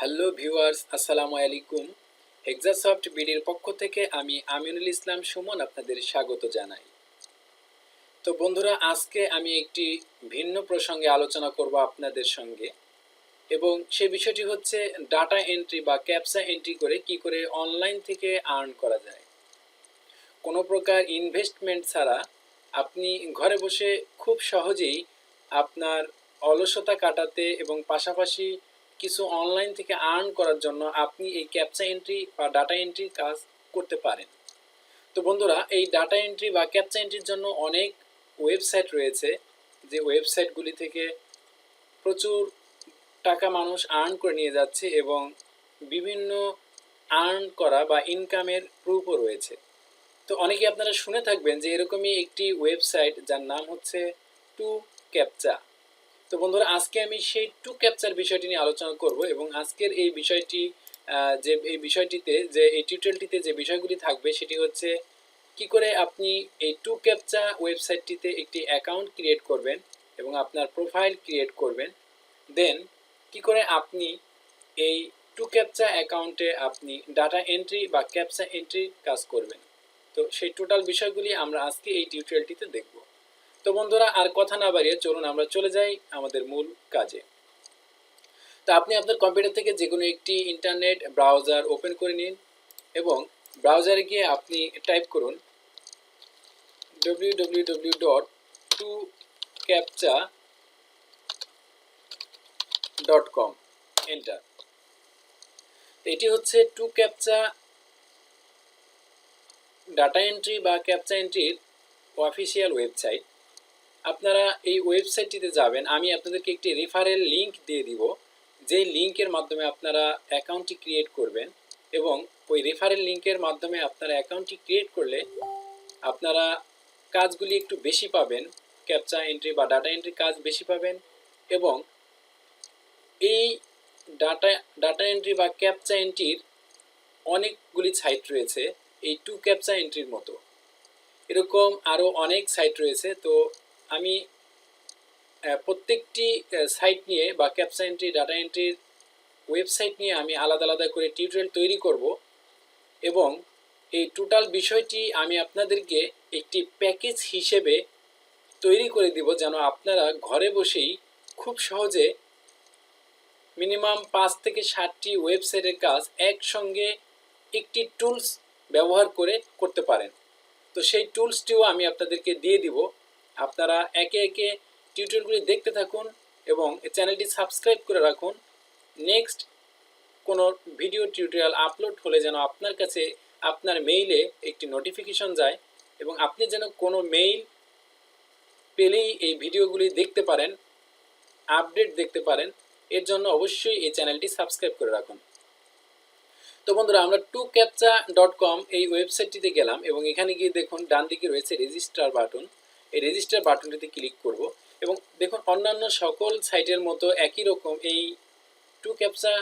Hello viewers, আসসালামু আলাইকুম। এক্সাসফট বিডির পক্ষ থেকে আমি আমিনুল ইসলাম সুমন আপনাদের স্বাগত জানাই। তো বন্ধুরা, আজকে আমি একটি ভিন্ন প্রসঙ্গে আলোচনা করব আপনাদের সঙ্গে এবং সেই বিষয়টি হচ্ছে ডাটা এন্ট্রি বা ক্যাপসা এন্ট্রি করে কি করে অনলাইন থেকে আর্ন করা যায়। কোনো প্রকার ইনভেস্টমেন্ট ছাড়া আপনি ঘরে বসে খুব সহজেই আপনার অলসতা কাটাতে এবং পাশাপাশি কিছু অনলাইন থেকে আর্ন করার জন্য আপনি এই ক্যাপচা এন্ট্রি বা ডাটা এন্ট্রির কাজ করতে পারেন। তো বন্ধুরা, এই ডাটা এন্ট্রি বা ক্যাপচা এন্ট্রির জন্য অনেক ওয়েবসাইট রয়েছে, যে ওয়েবসাইটগুলি থেকে প্রচুর টাকা মানুষ আর্ন করে নিয়ে যাচ্ছে এবং বিভিন্ন আর্ন করা বা ইনকামের প্রুফও রয়েছে। তো অনেকে আপনারা শুনে থাকবেন যে এরকমই একটি ওয়েবসাইট যার নাম হচ্ছে টু ক্যাপচা তো বন্ধুরা, আজকে আমি সেই টু ক্যাপচার বিষয়টি নিয়ে আলোচনা করব এবং আজকের এই বিষয়টি যে এই বিষয়টিতে, যে এই টিউটোরিয়ালটিতে যে বিষয়গুলি থাকবে সেটি হচ্ছে কি করে আপনি এই টু ক্যাপচা ওয়েবসাইটটিতে একটি অ্যাকাউন্ট ক্রিয়েট করবেন এবং আপনার প্রোফাইল ক্রিয়েট করবেন। দেন কি করে আপনি এই টু ক্যাপচা অ্যাকাউন্টে আপনি ডাটা এন্ট্রি বা ক্যাপচা এন্ট্রি কাজ করবেন। তো সেই টোটাল বিষয়গুলি আমরা আজকে এই টিউটোরিয়ালটিতে দেখব। তো বন্ধুরা, আর কথা না বাড়িয়ে চলুন আমরা চলে যাই আমাদের মূল কাজে। তো আপনি আপনার কম্পিউটার থেকে যে কোনো একটি ইন্টারনেট ব্রাউজার ওপেন করে নিন এবং ব্রাউজারে গিয়ে আপনি টাইপ করুন www.2captcha dot two captcha dot com enter এটি হচ্ছে টু ক্যাপচা ডাটা এন্ট্রি বা ক্যাপচা এন্ট্রির অফিসিয়াল ওয়েবসাইট আপনারা এই ওয়েবসাইটটিতে যাবেন, আমি আপনাদেরকে একটি রেফারেল লিংক দিয়ে দিব, যেই লিংকের মাধ্যমে আপনারা অ্যাকাউন্টটি ক্রিয়েট করবেন এবং ওই রেফারেল লিংকের মাধ্যমে আপনারা অ্যাকাউন্টটি ক্রিয়েট করলে আপনারা কাজগুলি একটু বেশি পাবেন ক্যাপচা এন্ট্রি বা ডাটা এন্ট্রি কাজ বেশি পাবেন এবং এই ডাটা ডাটা এন্ট্রি বা ক্যাপচা এন্ট্রির অনেকগুলি সাইট রয়েছে, এই টু ক্যাপচা এন্ট্রির মতো। এরকম আরও অনেক সাইট রয়েছে, তো আমি প্রত্যেকটি সাইট নিয়ে বা ক্যাপচা এন্ট্রি ডাটা এন্ট্রির ওয়েবসাইট নিয়ে আমি আলাদা আলাদা করে টিউটোরিয়াল তৈরি করব এবং এই টোটাল বিষয়টি আমি আপনাদেরকে একটি প্যাকেজ হিসেবে তৈরি করে দিব যেন আপনারা ঘরে বসেই খুব সহজে মিনিমাম পাঁচ থেকে ষাটটি ওয়েবসাইটের কাজ একসঙ্গে একটি টুলস ব্যবহার করে করতে পারেন। তো সেই টুলসটিও আমি আপনাদেরকে দিয়ে দিব। আপনারা একে একে টিউটোরিয়ালগুলি দেখতে থাকুন এবং চ্যানেলটি সাবস্ক্রাইব করে রাখুন। নেক্সট, কোনো ভিডিও টিউটোরিয়াল আপলোড হলে যেন আপনার কাছে আপনার মেইলে একটি নোটিফিকেশন যায় এবং আপনি যেন কোনো মেইল পেলেই এই ভিডিওগুলি দেখতে পারেন আপডেট দেখতে পারেন, এর জন্য অবশ্যই এই চ্যানেলটি সাবস্ক্রাইব করে রাখুন। তো বন্ধুরা, আমরা টু ক্যাপচা ডট কম এই ওয়েবসাইটটিতে গেলাম এবং এখানে গিয়ে দেখুন ডান দিকে রয়েছে রেজিস্টার বাটন এই রেজিস্টার বাটনটিতে ক্লিক করব। এবং দেখুন, অন্যান্য সকল সাইটের মতো একই রকম এই টু ক্যাপচা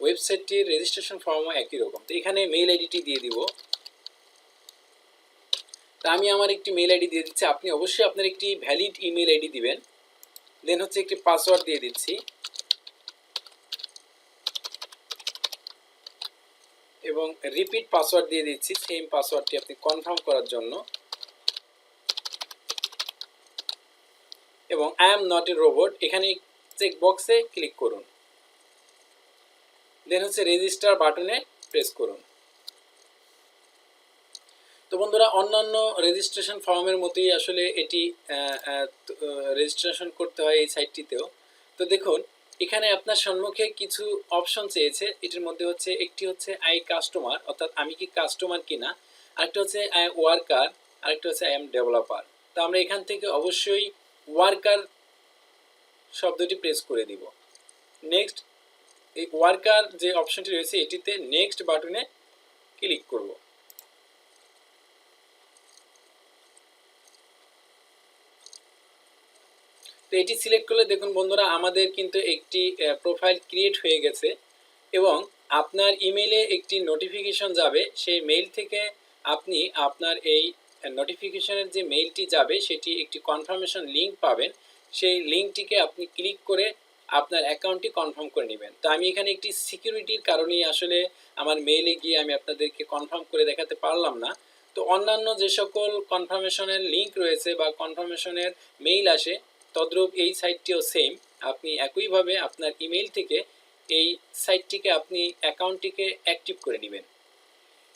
ওয়েবসাইটটির রেজিস্ট্রেশন ফর্মও একই রকম। তো এখানে মেইল আইডিটি দিয়ে দিব। তা আমি আমার একটি মেইল আইডি দিয়ে দিচ্ছি। আপনি অবশ্যই আপনার একটি ভ্যালিড ইমেল আইডি দিবেন। দেন হচ্ছে একটি পাসওয়ার্ড দিয়ে দিচ্ছি। এবং রিপিট পাসওয়ার্ড দিয়ে দিচ্ছি। সেম পাসওয়ার্ডটি আপনি কনফার্ম করার জন্য। এবং I am not a robot এখানে চেক বক্সে ক্লিক করুন। দেন হচ্ছে রেজিস্টার বাটনে প্রেস করুন। তো বন্ধুরা, অন্যান্য রেজিস্ট্রেশন ফর্মের মতোই আসলে এটি রেজিস্ট্রেশন করতে হয় এই সাইটটিতেও তো দেখুন, এখানে আপনার সম্মুখে কিছু অপশন চেয়েছে। এটির মধ্যে হচ্ছে, একটি হচ্ছে আই কাস্টমার অর্থাৎ আমি কি কাস্টমার কিনা? আরেকটা হচ্ছে আই ওয়ার্কার আরেকটা হচ্ছে আই এম ডেভেলপার তো আমরা এখান থেকে অবশ্যই ওয়ার্কার শব্দটি প্রেস করে দিব। নেক্সট এই ওয়ার্কার যে অপশনটি রয়েছে, এটিতে নেক্সট বাটনে ক্লিক করব। তো এটি সিলেক্ট করলে দেখুন বন্ধুরা, আমাদের কিন্তু একটি প্রোফাইল ক্রিয়েট হয়ে গেছে এবং আপনার ইমেলে একটি নোটিফিকেশন যাবে। সেই মেইল থেকে আপনি আপনার এই নোটিফিকেশনের যে মেইলটি যাবে, সেটি একটি কনফার্মেশন লিংক পাবেন। সেই লিঙ্কটিকে আপনি ক্লিক করে আপনার অ্যাকাউন্টটি কনফার্ম করে নেবেন। তো আমি এখানে একটি সিকিউরিটির কারণেই আসলে আমার মেইলে গিয়ে আমি আপনাদেরকে কনফার্ম করে দেখাতে পারলাম না। তো অন্যান্য যে সকল কনফার্মেশনের লিঙ্ক রয়েছে বা কনফার্মেশনের মেইল আসে, তদ্রূপ এই সাইটটিও সেম আপনি একইভাবে আপনার ইমেইল থেকে এই সাইটটিকে আপনি অ্যাকাউন্টটিকে অ্যাক্টিভ করে নেবেন।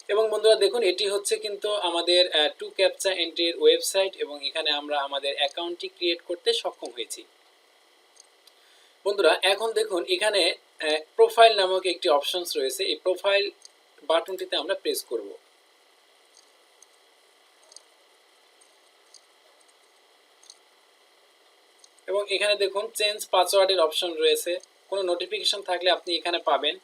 এবং বন্ধুরা দেখুন, এটি হচ্ছে কিন্তু আমাদের টু ক্যাপচা এন্ট্রির ওয়েবসাইট এবং এখানে আমরা আমাদের অ্যাকাউন্টটি ক্রিয়েট করতে সক্ষম হয়েছি। বন্ধুরা, এখন দেখুন, এখানে প্রোফাইল নামক একটি অপশনস রয়েছে। এই প্রোফাইল বাটনটিতে আমরা প্রেস করব। এবং এখানে দেখুন, চেঞ্জ পাসওয়ার্ডের অপশন রয়েছে। কোনো নোটিফিকেশন থাকলে আপনি এখানে পাবেন।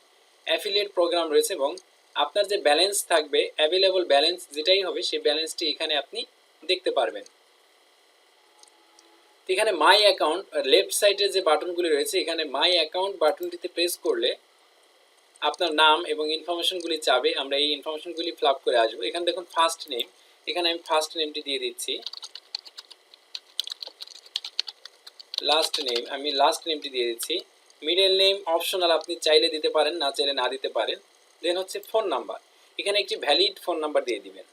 অ্যাফিলিয়েট প্রোগ্রাম রয়েছে এবং আপনার যে ব্যালেন্স থাকবে অ্যাভেলেবল ব্যালেন্স যেটাই হবে, সেই ব্যালেন্সটি এখানে আপনি দেখতে পারবেন। এখানে মাই অ্যাকাউন্ট লেফট সাইডে যে বাটনগুলি রয়েছে, এখানে মাই অ্যাকাউন্ট বাটনটিতে প্রেস করলে আপনার নাম এবং ইনফরমেশনগুলি চাবে আমরা এই ইনফরমেশনগুলি ফিল আপ করে আসব। এখানে দেখুন ফার্স্ট নেম এখানে আমি ফার্স্ট নেমটি দিয়ে দিচ্ছি। লাস্ট নেম আমি লাস্ট নেমটি দিয়ে দিচ্ছি। মিডল নেম অপশনাল আপনি চাইলে দিতে পারেন, না চাইলে না দিতে পারেন। দেন হচ্ছে ফোন নাম্বার এখানে একটি ভ্যালিড ফোন নাম্বার দিয়ে দিবেন।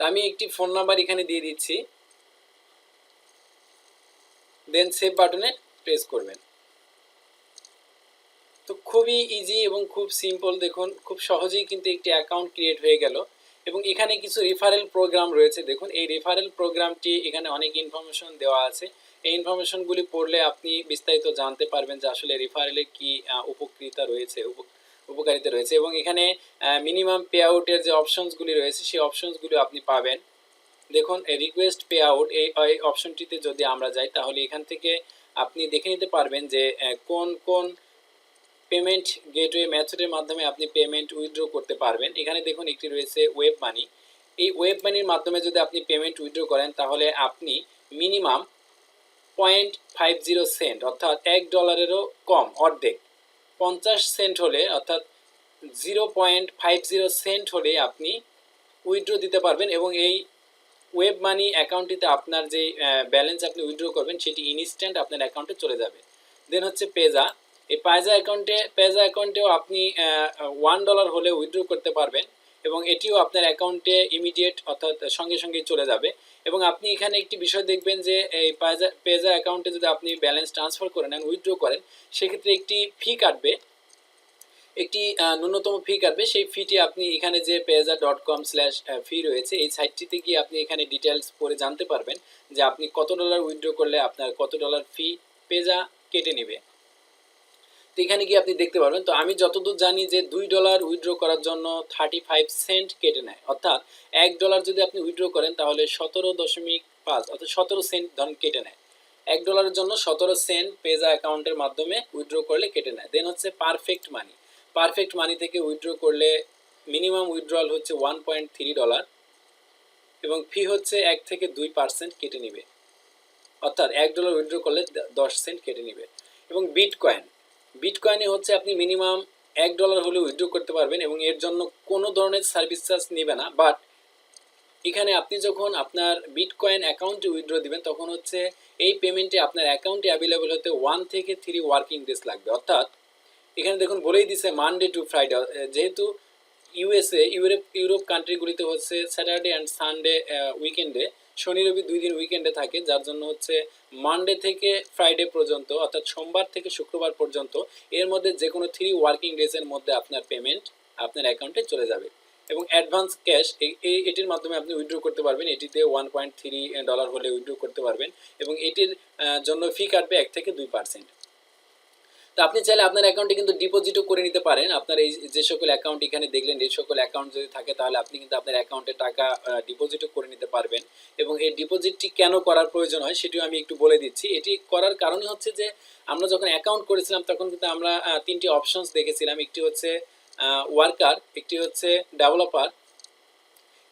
আমি একটি ফোন নাম্বার এখানে দিয়ে দিচ্ছি। দেন সেভ বাটনে প্রেস করবেন। তো খুবই ইজি এবং খুব সিম্পল দেখুন, খুব সহজেই কিন্তু একটি অ্যাকাউন্ট ক্রিয়েট হয়ে গেল। এবং এখানে কিছু রেফারেল প্রোগ্রাম রয়েছে, দেখুন। এই রেফারেল প্রোগ্রামটি এখানে অনেক ইনফরমেশন দেওয়া আছে। এই ইনফরমেশনগুলি পড়লে আপনি বিস্তারিত জানতে পারবেন যে আসলে রেফারেলে কি উপকৃতা রয়েছে উপকারিতা রয়েছে এবং এখানে মিনিমাম পে আউটের যে অপশনসগুলি রয়েছে সেই অপশনসগুলি আপনি পাবেন। দেখুন রিকোয়েস্ট পে আউট এই অপশনটিতে যদি আমরা যাই, তাহলে এখান থেকে আপনি দেখে নিতে পারবেন যে কোন কোন পেমেন্ট গেটওয়ে মেথডের মাধ্যমে আপনি পেমেন্ট উইথড্র করতে পারবেন। এখানে দেখুন, একটি রয়েছে ওয়েব মানি এই ওয়েব মানির মাধ্যমে যদি আপনি পেমেন্ট উইথড্র করেন, তাহলে আপনি minimum point five zero cent, অর্থাৎ এক ডলারেরও কম অর্ধেক। পঞ্চাশ সেন্ট হলে, অর্থাৎ zero point five zero cent হলে আপনি উইথড্র দিতে পারবেন এবং এই ওয়েব মানি অ্যাকাউন্টটিতে আপনার যে ব্যালেন্স আপনি উইথড্র করবেন, সেটি ইনস্ট্যান্ট আপনার অ্যাকাউন্টে চলে যাবে। দেন হচ্ছে পেজা। এই পায়জা অ্যাকাউন্টে, পেজা অ্যাকাউন্টেও আপনি ওয়ান ডলার হলে উইথড্র করতে পারবেন এবং এটিও আপনার অ্যাকাউন্টে ইমিডিয়েট, অর্থাৎ সঙ্গে সঙ্গে চলে যাবে। এবং আপনি এখানে একটি বিষয় দেখবেন যে, এই পায়জা পেজা অ্যাকাউন্টে যদি আপনি ব্যালেন্স ট্রান্সফার করে নেন উইথড্র করেন, সেক্ষেত্রে একটি ফি কাটবে। একটি ন্যূনতম ফি কাটবে। সেই ফিটি আপনি এখানে যে পেজা ডট কম স্ল্যাশ ফি রয়েছে, এই সাইটটিতে গিয়ে আপনি এখানে ডিটেলস পরে জানতে পারবেন যে আপনি কত ডলার উইথড্র করলে আপনার কত ডলার ফি পেজা কেটে নেবে। তো এখানে গিয়ে আপনি দেখতে পারবেন। তো আমি যতদূর জানি যে দুই ডলার উইথড্র করার জন্য থার্টি ফাইভ সেন্ট কেটে নেয়। অর্থাৎ এক ডলার যদি আপনি উইথড্র করেন, তাহলে সতেরো দশমিক পাঁচ, অর্থাৎ সতেরো সেন্ট ধরুন কেটে নেয়। এক ডলারের জন্য সতেরো সেন্ট পেজা অ্যাকাউন্টের মাধ্যমে উইথড্র করলে কেটে নেয়। দেন হচ্ছে পারফেক্ট মানি পারফেক্ট মানি থেকে উইথড্র করলে মিনিমাম উইথড্রয়াল হচ্ছে ওয়ান পয়েন্ট থ্রি ডলার এবং ফি হচ্ছে এক থেকে দুই পার্সেন্ট কেটে নেবে। অর্থাৎ এক ডলার উইথড্র করলে দশ সেন্ট কেটে নেবে। এবং বিটকয়েন বিটকয়েনে হচ্ছে আপনি মিনিমাম এক ডলার হলে উইথড্র করতে পারবেন এবং এর জন্য কোনো ধরনের সার্ভিস চার্জ নেবে না। বাট এখানে আপনি যখন আপনার বিটকয়েন অ্যাকাউন্টে উইথড্র দিবেন, তখন হচ্ছে এই পেমেন্টে আপনার অ্যাকাউন্টে অ্যাভেলেবল হতে ওয়ান থেকে থ্রি ওয়ার্কিং ডেজ লাগবে। অর্থাৎ এখানে দেখুন বলেই দিছে মানডে টু ফ্রাইডে যেহেতু ইউএসএ ইউরোপ ইউরোপ কান্ট্রিগুলিতে হচ্ছে স্যাটারডে অ্যান্ড সানডে উইকেন্ডে শনি রবি দুই দিন উইকেন্ডে থাকে, যার জন্য হচ্ছে মানডে থেকে ফ্রাইডে পর্যন্ত, অর্থাৎ সোমবার থেকে শুক্রবার পর্যন্ত, এর মধ্যে যে কোনো থ্রি ওয়ার্কিং ডেজের মধ্যে আপনার পেমেন্ট আপনার অ্যাকাউন্টে চলে যাবে। এবং অ্যাডভান্স ক্যাশ এই এটির মাধ্যমে আপনি উইড্রো করতে পারবেন, এটিতে ওয়ান পয়েন্ট থ্রি ডলার হলে উইড্রো করতে পারবেন এবং এটির জন্য ফি কাটবে এক থেকে দুই পার্সেন্ট তো আপনি চাইলে আপনার অ্যাকাউন্টে কিন্তু ডিপোজিটও করে নিতে পারেন। আপনার এই যে সকল অ্যাকাউন্ট এখানে দেখলেন এই সকল অ্যাকাউন্ট যদি থাকে তাহলে আপনি কিন্তু আপনার অ্যাকাউন্টে টাকা ডিপোজিটও করে নিতে পারবেন। এবং এই ডিপোজিটটি কেন করার প্রয়োজন হয় সেটিও আমি একটু বলে দিচ্ছি। এটি করার কারণই হচ্ছে যে, আমরা যখন অ্যাকাউন্ট করেছিলাম তখন কিন্তু আমরা তিনটি অপশনস দেখেছিলাম। একটি হচ্ছে ওয়ার্কার একটি হচ্ছে ডেভেলপার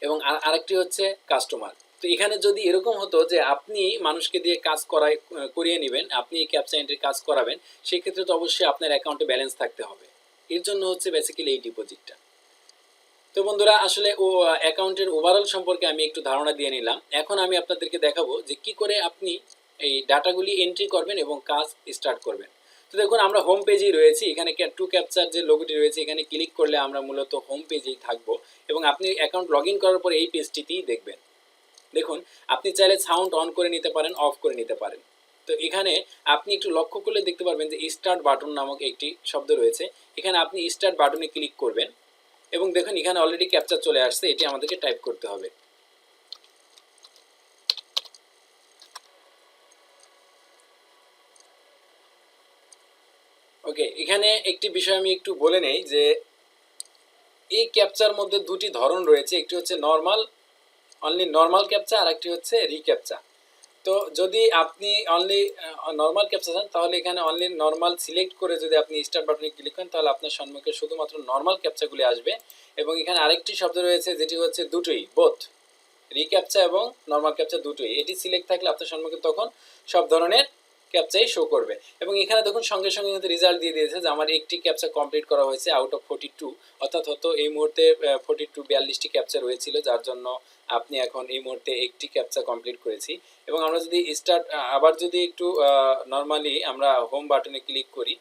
এবং আর- আরেকটি হচ্ছে কাস্টমার তো এখানে যদি এরকম হতো যে আপনি মানুষকে দিয়ে কাজ আহ, করিয়ে নেবেন আপনি এই ক্যাপচা এন্ট্রির কাজ করাবেন সেক্ষেত্রে তো অবশ্যই আপনার অ্যাকাউন্টে ব্যালেন্স থাকতে হবে। এর জন্য হচ্ছে বেসিক্যালি এই ডিপোজিটটা তো তো বন্ধুরা আসলে ও অ্যাকাউন্টের ওভারঅল সম্পর্কে আমি একটু ধারণা দিয়ে নিলাম। এখন আমি আপনাদেরকে দেখাবো যে কি করে আপনি এই ডাটাগুলি এন্ট্রি করবেন এবং কাজ স্টার্ট করবেন। তো দেখুন আমরা হোম পেজেই রয়েছি। এখানে টু ক্যাপচার যে লোগোটি রয়েছে এখানে ক্লিক করলে আমরা মূলত হোম পেজেই থাকব এবং আপনি অ্যাকাউন্ট লগ ইন করার পর এই পেজটিতেই দেখবেন। দেখুন, আপনি চাইলে সাউন্ড অন করে নিতে পারেন অফ করে নিতে পারেন। তো এখানে আপনি একটু লক্ষ্য করলে দেখতে পারবেন যে স্টার্ট বাটন নামক একটি শব্দ রয়েছে। এখানে আপনি স্টার্ট বাটনে ক্লিক করবেন এবং দেখুন, এখানে অলরেডি ক্যাপচার চলে আসছে, এটি আমাদেরকে টাইপ করতে হবে। ওকে এখানে একটি বিষয় আমি একটু বলে নেই যে, এই ক্যাপচার মধ্যে দুটি ধরন রয়েছে, একটি হচ্ছে নর্মাল অনলি নর্মাল ক্যাপচা আর একটি হচ্ছে রিক্যাপচা তো যদি আপনি অনলি নর্মাল ক্যাপচা চান, তাহলে এখানে অনলি নর্মাল সিলেক্ট করে যদি আপনি স্টার্ট বাটনে ক্লিক করেন, তাহলে আপনার সম্মুখে শুধুমাত্র নর্মাল ক্যাপচাগুলি আসবে। এবং এখানে আরেকটি শব্দ রয়েছে, যেটি হচ্ছে দুটোই বোথ রিক্যাপচা এবং নর্মাল ক্যাপচা দুটোই। এটি সিলেক্ট থাকলে আপনার সম্মুখে তখন সব ধরনের ক্যাপচাই শো করবে। এবং এখানে দেখুন, সঙ্গে সঙ্গে কিন্তু রেজাল্ট দিয়ে দিয়েছে যে আমার একটি ক্যাপচা কমপ্লিট করা হয়েছে আউট অফ ফোর্টি টু অর্থাৎ হয়তো এই মুহূর্তে ফোর্টি টু বিয়াল্লিশটি ক্যাপচা রয়েছিল, যার জন্য আপনি এখন এই মুহূর্তে একটি ক্যাপচা কমপ্লিট করেছি এবং আমরা যদি স্টার্ট আবার যদি একটু নর্মালি আমরা হোম বাটনে ক্লিক করি,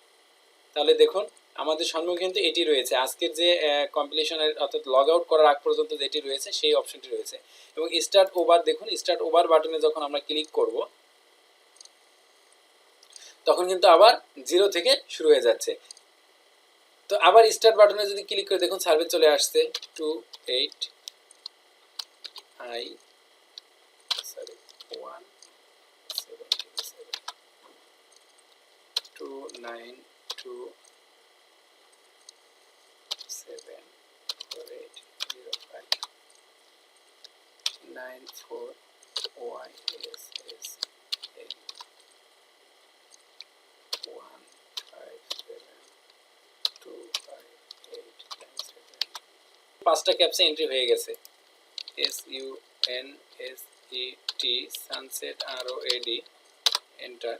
তাহলে দেখুন আমাদের সম্মুখে কিন্তু এটি রয়েছে। আজকের যে কম্পিটিশনের অর্থাৎ লগ আউট করার আগ পর্যন্ত যেটি রয়েছে, সেই অপশনটি রয়েছে। এবং স্টার্ট ওভার দেখুন স্টার্ট ওভার বাটনে যখন আমরা ক্লিক করব, তখন কিন্তু আবার জিরো থেকে শুরু হয়ে যাচ্ছে। তো আবার স্টার্ট বাটনে যদি ক্লিক করে, দেখুন সার্ভে চলে আসছে। Two eight I sorry one seven seven two nine two seven four eight zero five nine four Y S S eight one five seven two five eight nine seven পাঁচটা ক্যাপসে entry হয়ে গেছে। S U N S E T sunset R O A D enter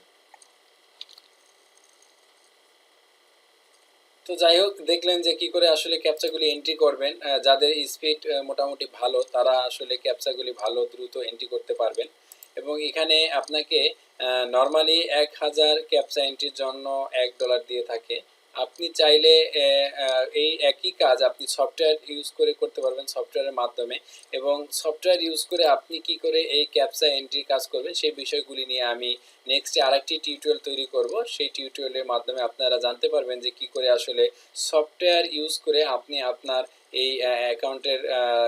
তো যাই হোক, দেখলেন যে কি করে আসলে ক্যাপচাগুলি এন্ট্রি করবেন। যাদের স্পিড মোটামুটি ভালো, তারা আসলে ক্যাপচাগুলি ভালো, দ্রুত এন্ট্রি করতে পারবেন। এবং এখানে আপনাকে নর্মালি এক হাজার ক্যাপচা এন্ট্রির জন্য এক ডলার দিয়ে থাকে। আপনি চাইলে এই একই কাজ আপনি সফটওয়্যার ইউজ করে করতে পারবেন সফটওয়্যারের মাধ্যমে এবং সফটওয়্যার ইউজ করে আপনি কি করে এই ক্যাপচা এন্ট্রি কাজ করবেন সেই বিষয়গুলি নিয়ে আমি নেক্সটে আরেকটি টিউটোরিয়াল তৈরি করব। সেই টিউটোরিয়ালের মাধ্যমে আপনারা জানতে পারবেন যে কি করে আসলে সফটওয়্যার ইউজ করে আপনি আপনার এই অ্যাকাউন্টের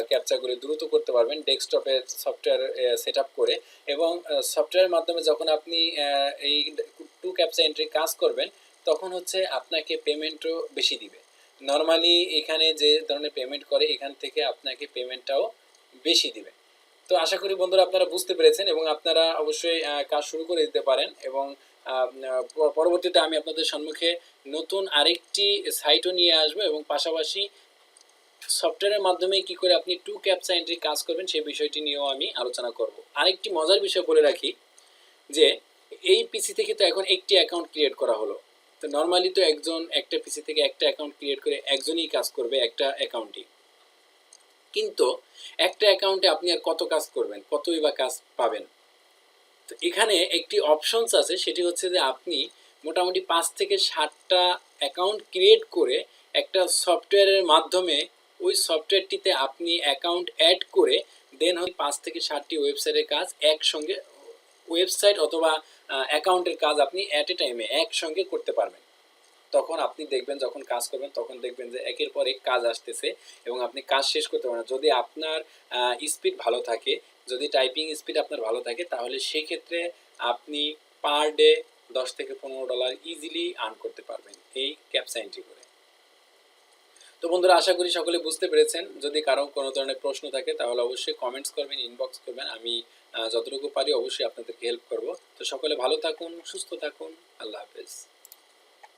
ক্যাপচাগুলি দ্রুত করতে পারবেন ডেস্কটপে সফটওয়্যার সেট করে এবং সফটওয়্যারের মাধ্যমে যখন আপনি এই টু ক্যাপচা এন্ট্রি কাজ করবেন তখন হচ্ছে আপনাকে পেমেন্টও বেশি দিবে। নর্মালি এখানে যে ধরনের পেমেন্ট করে, এখান থেকে আপনাকে পেমেন্টটাও বেশি দিবে। তো আশা করি বন্ধুরা আপনারা বুঝতে পেরেছেন এবং আপনারা অবশ্যই কাজ শুরু করে দিতে পারেন এবং পরবর্তীতে আমি আপনাদের সম্মুখে নতুন আরেকটি সাইটও নিয়ে আসব এবং পাশাপাশি সফটওয়্যারের মাধ্যমে কি করে আপনি টু ক্যাপচা এন্ট্রি কাজ করবেন সেই বিষয়টি নিয়েও আমি আলোচনা করব। আরেকটি মজার বিষয় বলে রাখি যে, এই পিসি থেকে তো এখন একটি অ্যাকাউন্ট ক্রিয়েট করা হলো। তো নর্মালি তো একজন একটা পিসি থেকে একটা অ্যাকাউন্ট ক্রিয়েট করে একজনই কাজ করবে একটা অ্যাকাউন্টই কিন্তু একটা অ্যাকাউন্টে আপনি আর কত কাজ করবেন, কতই বা কাজ পাবেন? তো এখানে একটি অপশনস আছে, সেটি হচ্ছে যে আপনি মোটামুটি পাঁচ থেকে ষাটটা অ্যাকাউন্ট ক্রিয়েট করে একটা সফটওয়্যারের মাধ্যমে ওই সফটওয়্যারটিতে আপনি অ্যাকাউন্ট অ্যাড করে দেন হয় পাঁচ থেকে ষাটটি ওয়েবসাইটের কাজ একসঙ্গে ওয়েবসাইট অথবা অ্যাকাউন্টের কাজ আপনি অ্যাট এ টাইমে একসঙ্গে করতে পারবেন। তখন আপনি দেখবেন, যখন কাজ করবেন, তখন দেখবেন যে একের পর এক কাজ আসতেছে এবং আপনি কাজ শেষ করতে পারেন যদি আপনার স্পিড ভালো থাকে, যদি টাইপিং স্পিড আপনার ভালো থাকে, তাহলে সেই ক্ষেত্রে আপনি পার ডে দশ থেকে পনেরো ডলার ইজিলি আর্ন করতে পারবেন এই ক্যাপসা এন্ট্রি করে। তো বন্ধুরা, আশা করি সকলে বুঝতে পেরেছেন। যদি কারও কোনো ধরনের প্রশ্ন থাকে, তাহলে অবশ্যই কমেন্টস করবেন ইনবক্স করবেন। আমি যতটুকু পারি অবশ্যই আপনাদেরকে হেল্প করব। তো সকলে ভালো থাকুন সুস্থ থাকুন। আল্লাহ হাফেজ।